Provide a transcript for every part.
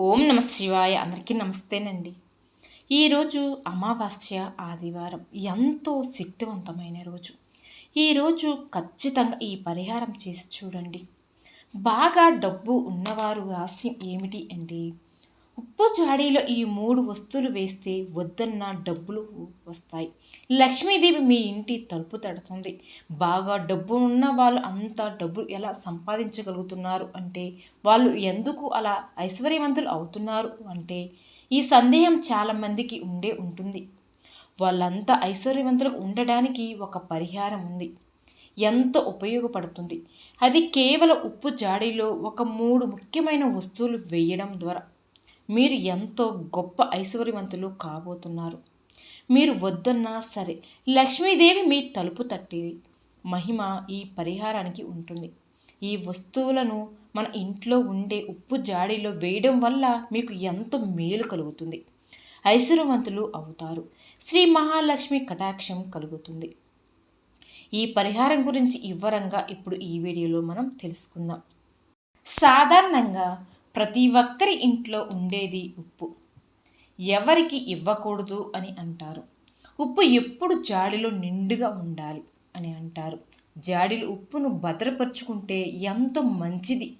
ఓం నమ శివాయ. అందరికీ నమస్తేనండి. ఈరోజు అమావాస్య ఆదివారం. ఎంతో శక్తివంతమైన రోజు. ఈరోజు ఖచ్చితంగా ఈ పరిహారం చేసి చూడండి. బాగా డబ్బు ఉన్నవారు రహస్యం ఏమిటి అంటే ఉప్పు జాడీలో ఈ మూడు వస్తువులు వేస్తే వద్దన్న డబ్బులు వస్తాయి. లక్ష్మీదేవి మీ ఇంటి తలుపు తడుతుంది. బాగా డబ్బు ఉన్న వాళ్ళు అంత డబ్బు ఎలా సంపాదించగలుగుతున్నారు? అంటే వాళ్ళు ఎందుకు అలా ఐశ్వర్యవంతులు అవుతున్నారు? అంటే ఈ సందేహం చాలామందికి ఉండే ఉంటుంది. వాళ్ళంతా ఐశ్వర్యవంతులు ఉండడానికి ఒక పరిహారం ఉంది. ఎంతో ఉపయోగపడుతుంది? అది కేవలం ఉప్పు జాడీలో ఒక మూడు ముఖ్యమైన వస్తువులు వేయడం ద్వారా. మీరు ఎంతో గొప్ప ఐశ్వర్యవంతులు కాబోతున్నారు. మీరు వద్దన్నా సరే లక్ష్మీదేవి మీ తలుపు తట్టేది. మహిమ ఈ పరిహారానికి ఉంటుంది. ఈ వస్తువులను మన ఇంట్లో ఉండే ఉప్పు జాడీలో వేయడం వల్ల మీకు ఎంతో మేలు కలుగుతుంది. ఐశ్వర్యవంతులు అవుతారు. శ్రీ మహాలక్ష్మి కటాక్షం కలుగుతుంది. ఈ పరిహారం గురించి వివరంగా ఇప్పుడు ఈ వీడియోలో మనం తెలుసుకుందాం. సాధారణంగా ప్రతి ఒక్కరి ఇంట్లో ఉండేది ఉప్పు. ఎవరికి ఇవ్వకూడదు అని అంటారు. ఉప్పు ఎప్పుడు జాడిలో నిండుగా ఉండాలి అని అంటారు. జాడీలు ఉప్పును భద్రపరుచుకుంటే ఎంతో మంచిది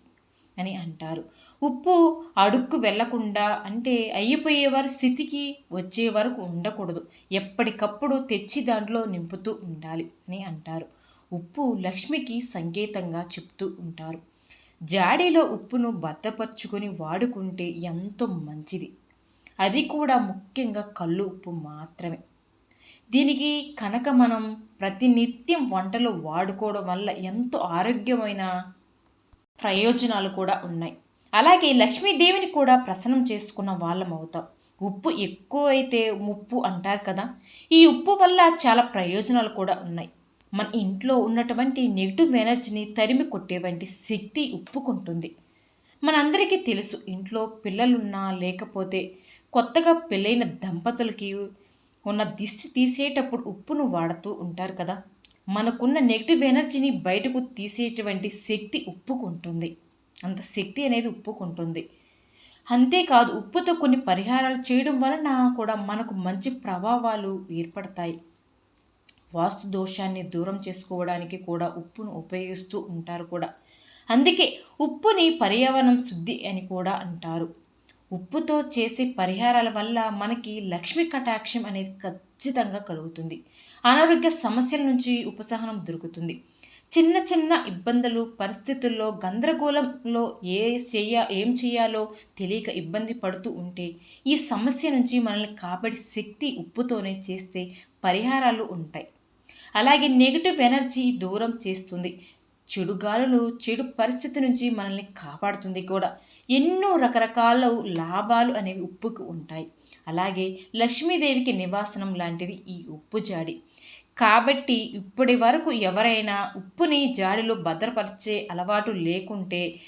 అని అంటారు. ఉప్పు అడుక్కు వెళ్ళకుండా అంటే అయిపోయేవారు స్థితికి వచ్చే వరకు ఉండకూడదు. ఎప్పటికప్పుడు తెచ్చి దాంట్లో నింపుతూ ఉండాలి అని అంటారు. ఉప్పు లక్ష్మికి సంకేతంగా చెప్తూ ఉంటారు. జాడీలో ఉప్పును భద్రపరుచుకొని వాడుకుంటే ఎంతో మంచిది. అది కూడా ముఖ్యంగా కళ్ళు ఉప్పు మాత్రమే. దీనికి కనుక మనం ప్రతినిత్యం వంటలో వాడుకోవడం వల్ల ఎంతో ఆరోగ్యమైన ప్రయోజనాలు కూడా ఉన్నాయి. అలాగే లక్ష్మీదేవిని కూడా ప్రసన్నం చేసుకున్న వాళ్ళం అవుతాం. ఉప్పు ఎక్కువ అయితే ముప్పు అంటారు కదా. ఈ ఉప్పు వల్ల చాలా ప్రయోజనాలు కూడా ఉన్నాయి. మన ఇంట్లో ఉన్నటువంటి నెగిటివ్ ఎనర్జీని తరిమి కొట్టేవంటి శక్తి ఉప్పుకుంటుంది. మనందరికీ తెలుసు ఇంట్లో పిల్లలున్నా లేకపోతే కొత్తగా పెళ్ళైన దంపతులకి ఉన్న దిష్టి తీసేటప్పుడు ఉప్పును వాడుతూ ఉంటారు కదా. మనకున్న నెగిటివ్ ఎనర్జీని బయటకు తీసేటువంటి శక్తి ఉప్పుకుంటుంది. అంత శక్తి అనేది ఉప్పుకుంటుంది. అంతేకాదు ఉప్పుతో కొన్ని పరిహారాలు చేయడం వలన కూడా మనకు మంచి ప్రభావాలు ఏర్పడతాయి. వాస్తు దోషాన్ని దూరం చేసుకోవడానికి కూడా ఉప్పును ఉపయోగిస్తూ ఉంటారు కూడా. అందుకే ఉప్పుని పర్యావరణం శుద్ధి అని కూడా అంటారు. ఉప్పుతో చేసే పరిహారాల వల్ల మనకి లక్ష్మి కటాక్షం అనేది ఖచ్చితంగా కలుగుతుంది. అనారోగ్య సమస్యల నుంచి ఉపశమనం దొరుకుతుంది. చిన్న చిన్న ఇబ్బందులు పరిస్థితుల్లో గందరగోళంలో ఏ చేయ ఏం చేయాలో తెలియక ఇబ్బంది పడుతూ ఉంటే ఈ సమస్య నుంచి మనల్ని కాబడి శక్తి ఉప్పుతోనే చేస్తే పరిహారాలు ఉంటాయి. అలాగే నెగిటివ్ ఎనర్జీ దూరం చేస్తుంది. చెడు గాలులు చెడు పరిస్థితి నుంచి మనల్ని కాపాడుతుంది కూడా. ఎన్నో రకరకాల లాభాలు అనేవి ఉప్పుకు ఉంటాయి. అలాగే లక్ష్మీదేవికి నివాసనం లాంటిది ఈ ఉప్పు జాడి. కాబట్టి ఇప్పటి వరకు ఎవరైనా ఉప్పుని జాడిలో భద్రపరిచే అలవాటు లేకుంటే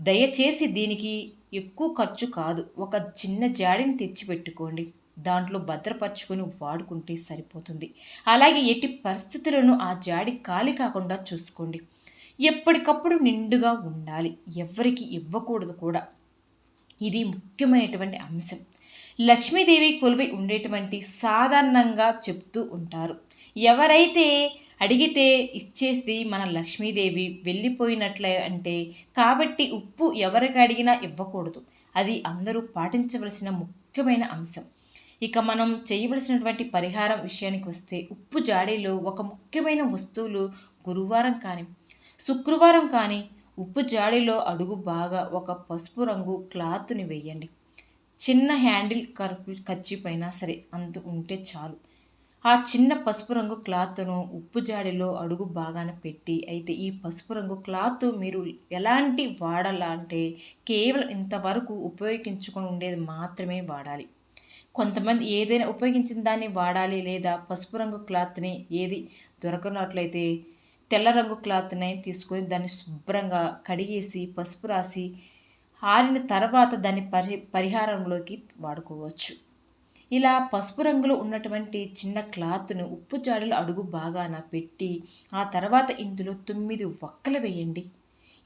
దయచేసి దీనికి ఎక్కువ ఖర్చు కాదు. ఒక చిన్న జాడిని తెచ్చిపెట్టుకోండి. దాంట్లో భద్రపరుచుకొని వాడుకుంటే సరిపోతుంది. అలాగే ఎట్టి పరిస్థితులను ఆ జాడి ఖాళీ కాకుండా చూసుకోండి. ఎప్పటికప్పుడు నిండుగా ఉండాలి. ఎవరికి ఇవ్వకూడదు కూడా. ఇది ముఖ్యమైనటువంటి అంశం. లక్ష్మీదేవి కొలువై ఉండేటువంటి సాధారణంగా చెప్తూ ఉంటారు. ఎవరైతే అడిగితే ఇచ్చేసి మన లక్ష్మీదేవి వెళ్ళిపోయినట్లే అంటే కాబట్టి ఉప్పు ఎవరికి అడిగినా ఇవ్వకూడదు. అది అందరూ పాటించవలసిన ముఖ్యమైన అంశం. ఇక మనం చేయవలసినటువంటి పరిహారం విషయానికి వస్తే ఉప్పు జాడీలో ఒక ముఖ్యమైన వస్తువులు గురువారం కానీ శుక్రవారం కానీ ఉప్పు జాడీలో అడుగు బాగా ఒక పసుపు రంగు క్లాత్ని వేయండి. చిన్న హ్యాండిల్ కర్పు ఖర్చుపైనా సరే అంత ఉంటే చాలు. ఆ చిన్న పసుపు రంగు క్లాత్ను ఉప్పు జాడీలో అడుగు బాగాన పెట్టి అయితే ఈ పసుపు రంగు క్లాత్ మీరు ఎలాంటి వాడాలంటే కేవలం ఇంతవరకు ఉపయోగించుకొని ఉండేది మాత్రమే వాడాలి. కొంతమంది ఏదైనా ఉపయోగించిన దాన్ని వాడాలి లేదా పసుపు రంగు క్లాత్ని ఏది దొరకనట్లయితే తెల్ల రంగు క్లాత్ని తీసుకొని దాన్ని శుభ్రంగా కడిగేసి పసుపు రాసి ఆరిన తర్వాత దాన్ని పరి పరిహారంలోకి వాడుకోవచ్చు. ఇలా పసుపు రంగులో ఉన్నటువంటి చిన్న క్లాత్ను ఉప్పు జాడల అడుగు బాగాన పెట్టి ఆ తర్వాత ఇందులో తొమ్మిది వక్కలు వేయండి.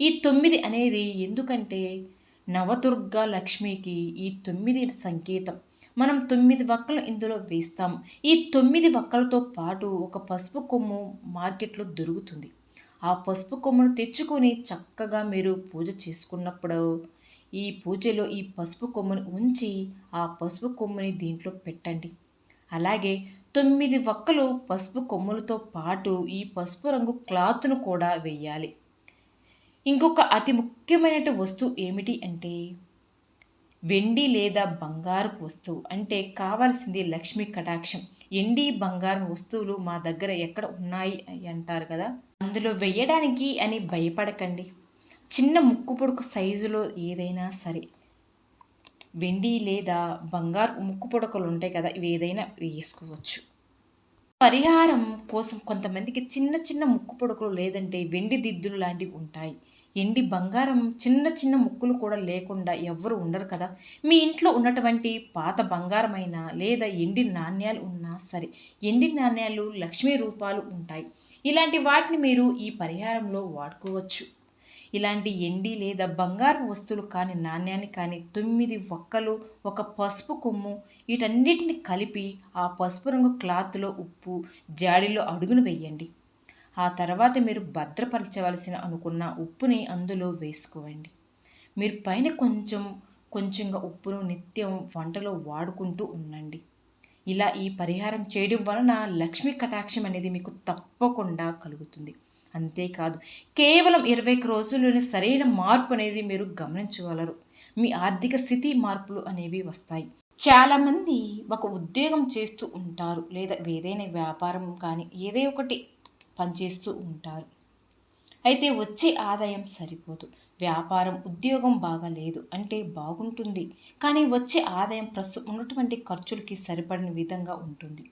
ఈ తొమ్మిది అనేది ఎందుకంటే నవదుర్గ లక్ష్మికి ఈ తొమ్మిది సంకేతం. మనం తొమ్మిది వక్కలు ఇందులో వేస్తాం. ఈ తొమ్మిది వక్కలతో పాటు ఒక పసుపు కొమ్ము మార్కెట్లో దొరుకుతుంది. ఆ పసుపు కొమ్మును తెచ్చుకొని చక్కగా మీరు పూజ చేసుకున్నప్పుడు ఈ పూజలో ఈ పసుపు కొమ్ముని ఉంచి ఆ పసుపు కొమ్ముని దీంట్లో పెట్టండి. అలాగే తొమ్మిది వక్కలు పసుపు కొమ్ములతో పాటు ఈ పసుపు రంగు క్లాత్ను కూడా వేయాలి. ఇంకొక అతి ముఖ్యమైన వస్తువు ఏమిటి అంటే వెండి లేదా బంగారు వస్తువు అంటే కావాల్సింది లక్ష్మీ కటాక్షం. ఎండి బంగారం వస్తువులు మా దగ్గర ఎక్కడ ఉన్నాయి అంటారు కదా? అందులో వెయ్యడానికి అని భయపడకండి. చిన్న ముక్కు పొడుకు సైజులో ఏదైనా సరే. వెండి లేదా బంగారు ముక్కు పొడకలు ఉంటాయి కదా ఇవి ఏదైనా వేసుకోవచ్చు. పరిహారం కోసం కొంతమందికి చిన్న చిన్న ముక్కు పొడకలు లేదంటే వెండి దిద్దులు లాంటివి ఉంటాయి. ఎండి బంగారం చిన్న చిన్న ముక్కులు కూడా లేకుండా ఎవ్వరు ఉండరు కదా. మీ ఇంట్లో ఉన్నటువంటి పాత బంగారమైనా లేదా ఎండి నాణ్యాలు ఉన్నా సరే ఎండి నాణ్యాలు లక్ష్మీ రూపాలు ఉంటాయి. ఇలాంటి వాటిని మీరు ఈ పరిహారంలో వాడుకోవచ్చు. ఇలాంటి ఎండి లేదా బంగారు వస్తువులు కానీ నాణ్యాన్ని కానీ తొమ్మిది ఒక్కలు ఒక పసుపు కొమ్ము వీటన్నిటిని కలిపి ఆ పసుపు రంగు క్లాత్లో ఉప్పు జాడీలో అడుగును వెయ్యండి ఆ తర్వాత మీరు భద్రపరచవలసిన అనుకున్న ఉప్పుని అందులో వేసుకోవండి మీరు పైన కొంచెం కొంచెంగా ఉప్పును నిత్యం వంటలో వాడుకుంటూ ఉండండి. ఇలా ఈ పరిహారం చేయడం వలన లక్ష్మీ కటాక్షం అనేది మీకు తప్పకుండా కలుగుతుంది. అంతేకాదు కేవలం ఇరవై రోజుల్లోనే సరైన మార్పు అనేది మీరు గమనించగలరు. మీ ఆర్థిక స్థితి మార్పులు అనేవి వస్తాయి. చాలామంది ఒక ఉద్యోగం చేస్తూ ఉంటారు లేదా ఏదైనా వ్యాపారం కానీ ఏదో ఒకటి పనిచేస్తూ ఉంటారు. అయితే వచ్చే ఆదాయం సరిపోదు. వ్యాపారం ఉద్యోగం బాగాలేదు అంటే బాగుంటుంది. కానీ వచ్చే ఆదాయం ప్రస్తుతం ఉన్నటువంటి ఖర్చులకి సరిపడిన విధంగా ఉంటుంది.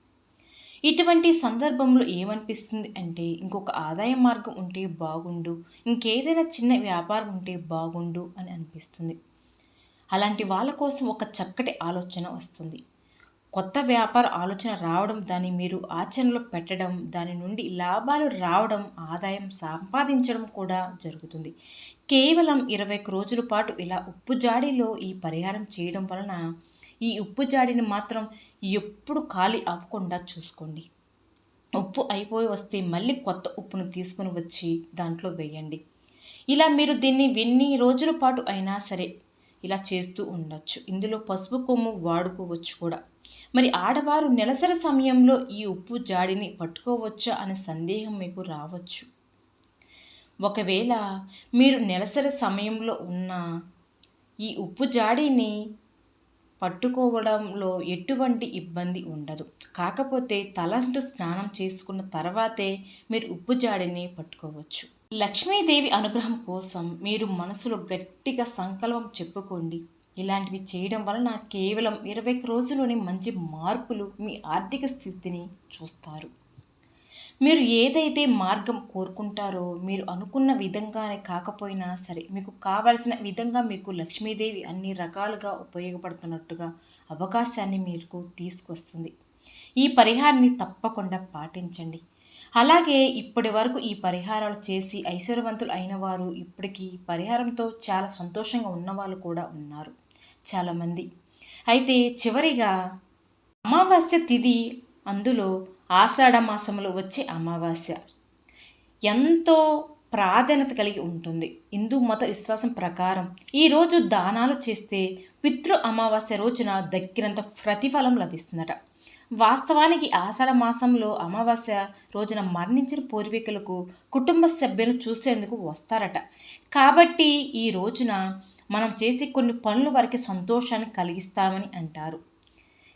ఇటువంటి సందర్భంలో ఏమనిపిస్తుంది అంటే ఇంకొక ఆదాయ మార్గం ఉంటే బాగుండు ఇంకేదైనా చిన్న వ్యాపారం ఉంటే బాగుండు అని అనిపిస్తుంది. అలాంటి వాళ్ళ కోసం ఒక చక్కటి ఆలోచన వస్తుంది. కొత్త వ్యాపార ఆలోచన రావడం దాన్ని మీరు ఆచరణలో పెట్టడం దాని నుండి లాభాలు రావడం ఆదాయం సంపాదించడం కూడా జరుగుతుంది. కేవలం ఇరవై రోజుల పాటు ఇలా ఉప్పు జాడీలో ఈ పరిహారం చేయడం వలన ఈ ఉప్పు జాడిని మాత్రం ఎప్పుడు ఖాళీ అవ్వకుండా చూసుకోండి. ఉప్పు అయిపోయి వస్తే మళ్ళీ కొత్త ఉప్పును తీసుకుని వచ్చి దాంట్లో వేయండి. ఇలా మీరు దీన్ని ఎన్ని రోజుల పాటు అయినా సరే ఇలా చేస్తూ ఉండొచ్చు. ఇందులో పసుపు కొమ్ము వాడుకోవచ్చు కూడా. మరి ఆడవారు నెలసరి సమయంలో ఈ ఉప్పు జాడిని పట్టుకోవచ్చా అనే సందేహం మీకు రావచ్చు. ఒకవేళ మీరు నెలసరి సమయంలో ఉన్న ఈ ఉప్పు జాడీని పట్టుకోవడంలో ఎటువంటి ఇబ్బంది ఉండదు. కాకపోతే తలంటు స్నానం చేసుకున్న తర్వాతే మీరు ఉప్పు జాడిని పట్టుకోవచ్చు. లక్ష్మీదేవి అనుగ్రహం కోసం మీరు మనసులో గట్టిగా సంకల్పం చెప్పుకోండి. ఇలాంటివి చేయడం వలన కేవలం ఇరవై రోజుల్లోనే మంచి మార్పులు మీ ఆర్థిక స్థితిని చూస్తారు. మీరు ఏదైతే మార్గం కోరుకుంటారో మీరు అనుకున్న విధంగానే కాకపోయినా సరే మీకు కావలసిన విధంగా మీకు లక్ష్మీదేవి అన్ని రకాలుగా ఉపయోగపడుతున్నట్టుగా అవకాశాన్ని మీకు తీసుకొస్తుంది. ఈ పరిహారాన్ని తప్పకుండా పాటించండి. అలాగే ఇప్పటి వరకు ఈ పరిహారాలు చేసి ఐశ్వర్యవంతులు అయిన వారు ఇప్పటికీ పరిహారంతో చాలా సంతోషంగా ఉన్నవాళ్ళు కూడా ఉన్నారు. చాలామంది అయితే చివరిగా అమావాస్య తిథి అందులో ఆషాఢ మాసంలో వచ్చే అమావాస్య. ఎంతో ప్రాధాన్యత కలిగి ఉంటుంది. హిందూ మత విశ్వాసం ప్రకారం ఈరోజు దానాలు చేస్తే పితృ అమావాస్య రోజున దక్కినంత ప్రతిఫలం లభిస్తుందట. వాస్తవానికి ఆషాఢ మాసంలో అమావాస్య రోజున మరణించిన పూర్వీకులకు కుటుంబ సభ్యులు చూసేందుకు వస్తారట. కాబట్టి ఈ రోజున మనం చేసే కొన్ని పనులు వరకు సంతోషాన్ని కలిగిస్తామని అంటారు.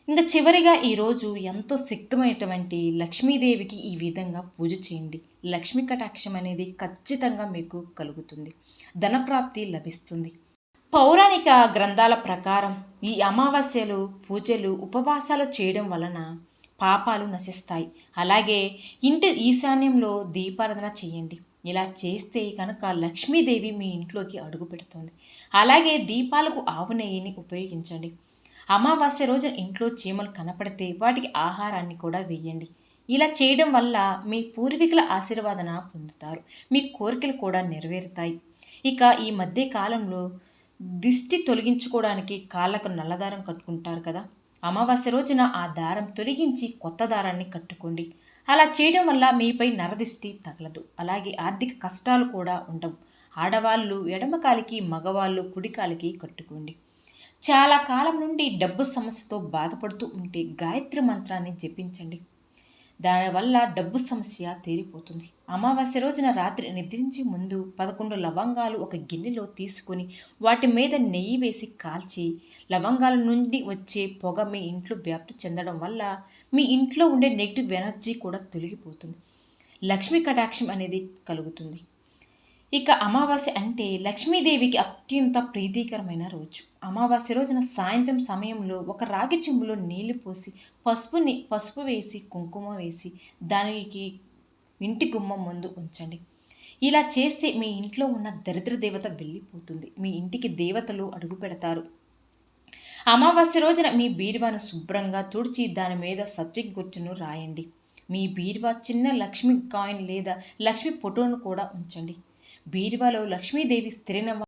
ఇంకా చివరిగా ఈరోజు ఎంతో శక్తమైనటువంటి లక్ష్మీదేవికి ఈ విధంగా పూజ చేయండి. లక్ష్మీ కటాక్షం అనేది ఖచ్చితంగా మీకు కలుగుతుంది. ధనప్రాప్తి లభిస్తుంది. పౌరాణిక గ్రంథాల ప్రకారం ఈ అమావాస్యలు పూజలు ఉపవాసాలు చేయడం వలన పాపాలు నశిస్తాయి. అలాగే ఇంటి ఈశాన్యంలో దీపారాధన చేయండి. ఇలా చేస్తే కనుక లక్ష్మీదేవి మీ ఇంట్లోకి అడుగు పెడుతుంది. అలాగే దీపాలకు ఆవు నెయ్యిని ఉపయోగించండి. అమావాస్య రోజు ఇంట్లో చీమలు కనపడితే వాటికి ఆహారాన్ని కూడా వేయండి. ఇలా చేయడం వల్ల మీ పూర్వీకుల ఆశీర్వాదన పొందుతారు. మీ కోరికలు కూడా నెరవేరుతాయి. ఇక ఈ మధ్య కాలంలో దిష్టి తొలగించుకోవడానికి కాళ్ళకు నల్లదారం కట్టుకుంటారు కదా. అమావాస్య రోజున ఆ దారం తొలగించి కొత్త దారాన్ని కట్టుకోండి. అలా చేయడం వల్ల మీపై నరదిష్టి తగలదు. అలాగే ఆర్థిక కష్టాలు కూడా ఉండవు. ఆడవాళ్ళు ఎడమకాలికి మగవాళ్ళు కుడికాలికి కట్టుకోండి. చాలా కాలం నుండి డబ్బు సమస్యతో బాధపడుతూ ఉంటే గాయత్రి మంత్రాన్ని జపించండి. దానివల్ల డబ్బు సమస్య తీరిపోతుంది. అమావాస్య రోజున రాత్రి నిద్రించే ముందు పదకొండు లవంగాలు ఒక గిన్నెలో తీసుకొని వాటి మీద నెయ్యి వేసి కాల్చి లవంగాల నుండి వచ్చే పొగ మీ ఇంట్లో వ్యాప్తి చెందడం వల్ల మీ ఇంట్లో ఉండే నెగిటివ్ ఎనర్జీ కూడా తొలగిపోతుంది. లక్ష్మీ కటాక్షం అనేది కలుగుతుంది. ఇక అమావాస్య అంటే లక్ష్మీదేవికి అత్యంత ప్రీతికరమైన రోజు. అమావాస్య రోజున సాయంత్రం సమయంలో ఒక రాగి చెంబులో నీళ్ళు పోసి పసుపుని పసుపు వేసి కుంకుమ వేసి దానికి ఇంటి గుమ్మం ముందు ఉంచండి. ఇలా చేస్తే మీ ఇంట్లో ఉన్న దరిద్ర దేవత వెళ్ళిపోతుంది. మీ ఇంటికి దేవతలు అడుగు పెడతారు. అమావాస్య రోజున మీ బీరువాను శుభ్రంగా తుడిచి దాని మీద సబ్జెక్ట్ గుర్తును రాయండి. మీ బీరువా చిన్న లక్ష్మి కాయిన్ లేదా లక్ష్మీ ఫోటోను కూడా ఉంచండి. బీరువాలో లక్ష్మీదేవి స్థిరన